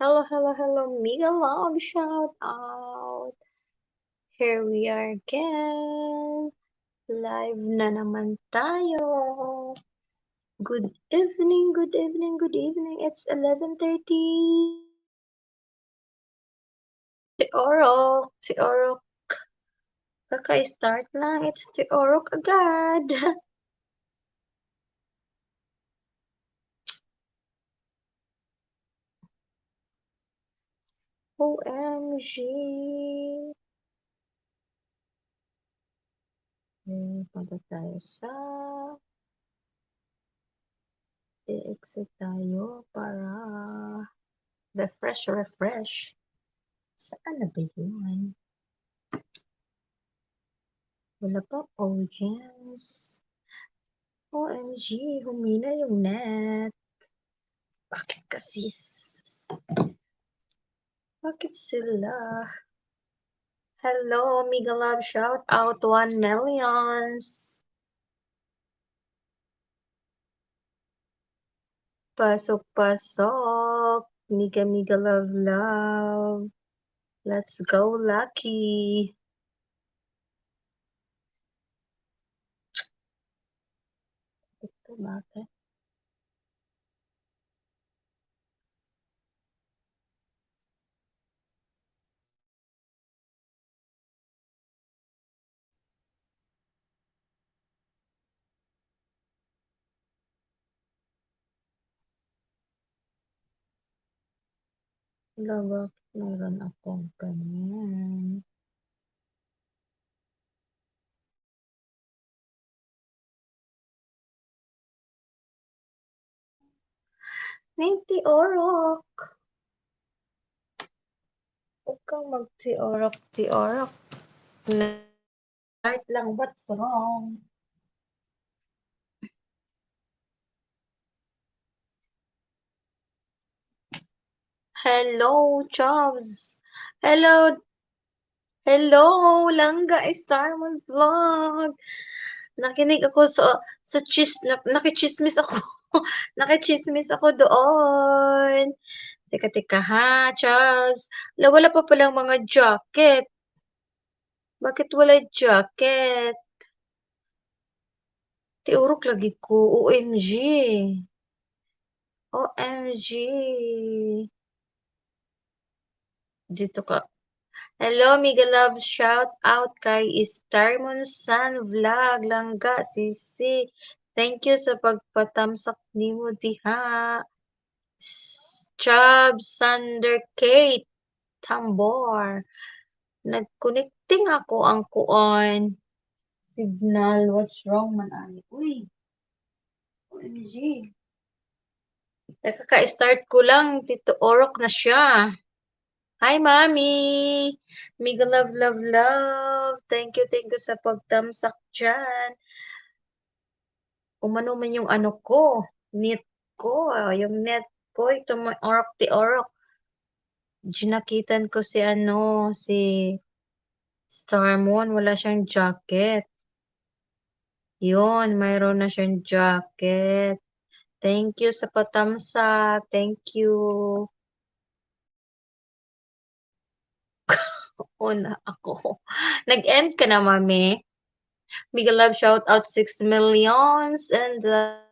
Hello, hello, hello, Mega Love shout out. Here we are again. Live na naman tayo. Good evening, good evening, good evening. It's 11.30. Si Orok, si Orok. Kaka-start lang. It's si Orok agad. OMG. Okay, punta tayo sa i-exit tayo para refresh, refresh. Saan na ba yun? Wala pa audience. OMG, humina yung net. Bakit kasi? Bakit sila? Hello, Mega Love shout out 1 millions. Pasok, pasok. Miga, miga, love, love. Let's go, Lucky. Ito, bakit? Wala, bakit meron akong ganyan? Ninti orok. Huwag kang mag-ti-orok-ti-orok. Start lang, what's wrong? Hello, Chubbs. Hello. Hello, Langga Starmon Vlog. Nakinig ako sa sa chis na, nakichismis ako. nakichismis ako doon. Teka, teka ha, Chubbs. Wala, wala pa palang mga jacket. Bakit wala jacket? Tiurok lagi ko. OMG. OMG. Dito ka. Hello, Miguel Love. Shout out kay Starmon San Vlog. Langga, sisi. Thank you sa pagpatamsak ni mo diha. Chubb, Sander, Kate, Tambor. Nag-connecting ako ang kuon. Signal. What's wrong man ani? Uy. OMG. Nakaka-start ko lang. Tito Orok na siya. Hi, Mami! Mega love, love, love. Thank you, thank you sa pagtamsak dyan. Umano man yung ano ko, net ko, yung net ko, ito may orok ti orok. Ginakitan ko si ano, si Starmon, wala siyang jacket. Yun, mayroon na siyang jacket. Thank you sa patamsak. Thank you. Una ako. Nag-end ka na, mami. Mega love shout out 6 millions and uh,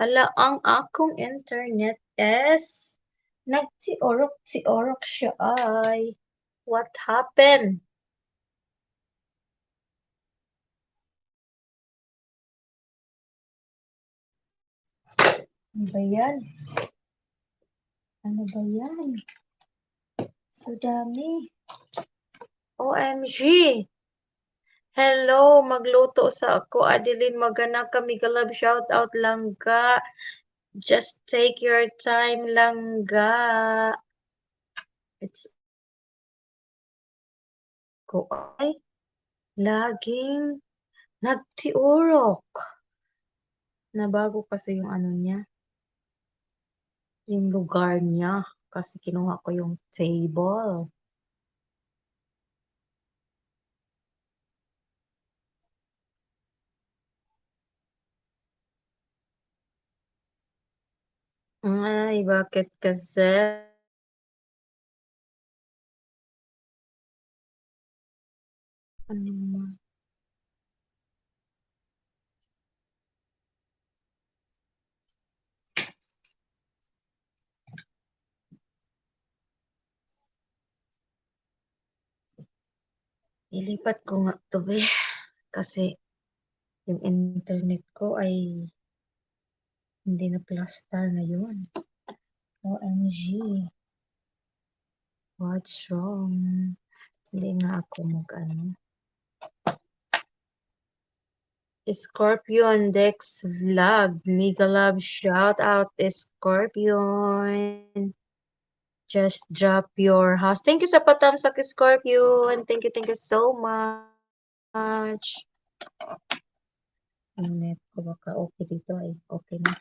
ala ang akong internet is nagtiorok-tiorok siya ay. What happened? Ano ba yan? Ano ba yan? So. OMG! Hello, magluto sa ako. Adeline Magana kami galab shout out lang ga. Just take your time lang ga. It's ko ay laging nagtiurok. Nabago kasi yung ano niya. Yung lugar niya. Kasi kinuha ko yung table. Ay, bakit kasi? Hmm. Ano? Ilipat ko nga 'to, beh, kasi yung internet ko ay hindi na plaster ngayon. OMG. What's wrong? Hindi nga ako mag ano. Scorpion Dex Vlog. Mega love shout out Scorpion. Just drop your house. Thank you sa patamsak Scorpion. Thank you, thank you so much. Ang net ko baka okay dito ay okay na.